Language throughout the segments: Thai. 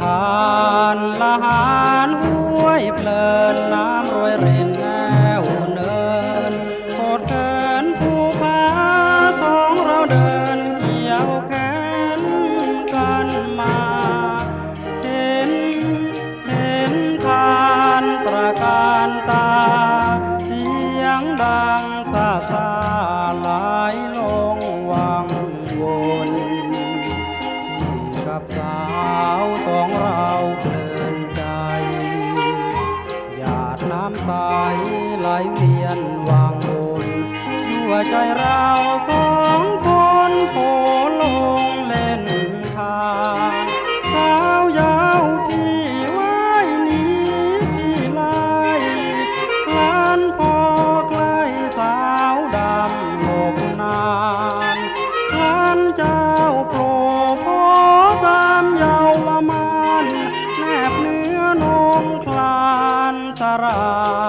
ทานละหานห้วยเพลินน้ำรวยรินแนวเนินโคดเคินภูผาสองเราเดินเกี่ยวแขนกันมา เห็น เห็นทานตระการตา เสียงดังซาซาไหลลงวังวนพี่กับสา สายไหลเวียนวางวนหัวใจเราสองคนโผลงเล่นทางสาวยาวพี่ไว้นี้พี่ไล่คลานพอ Sarah.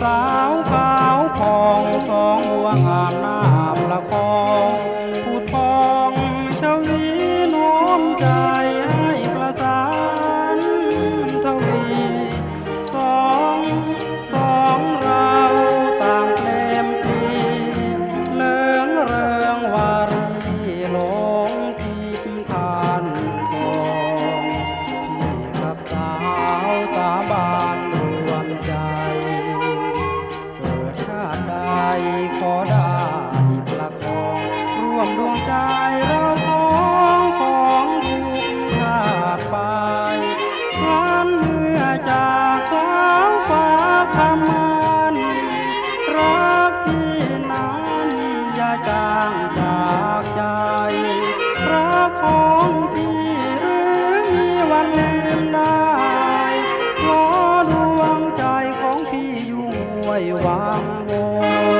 สาวขาวพองสองหัวงามหน้าประคองผู้ทองเจ้านี้น้อมใจ จางจากใจรักของพี่หรือมีวันลืมได้ขอดวงใจของพี่อยู่ไว้วางวง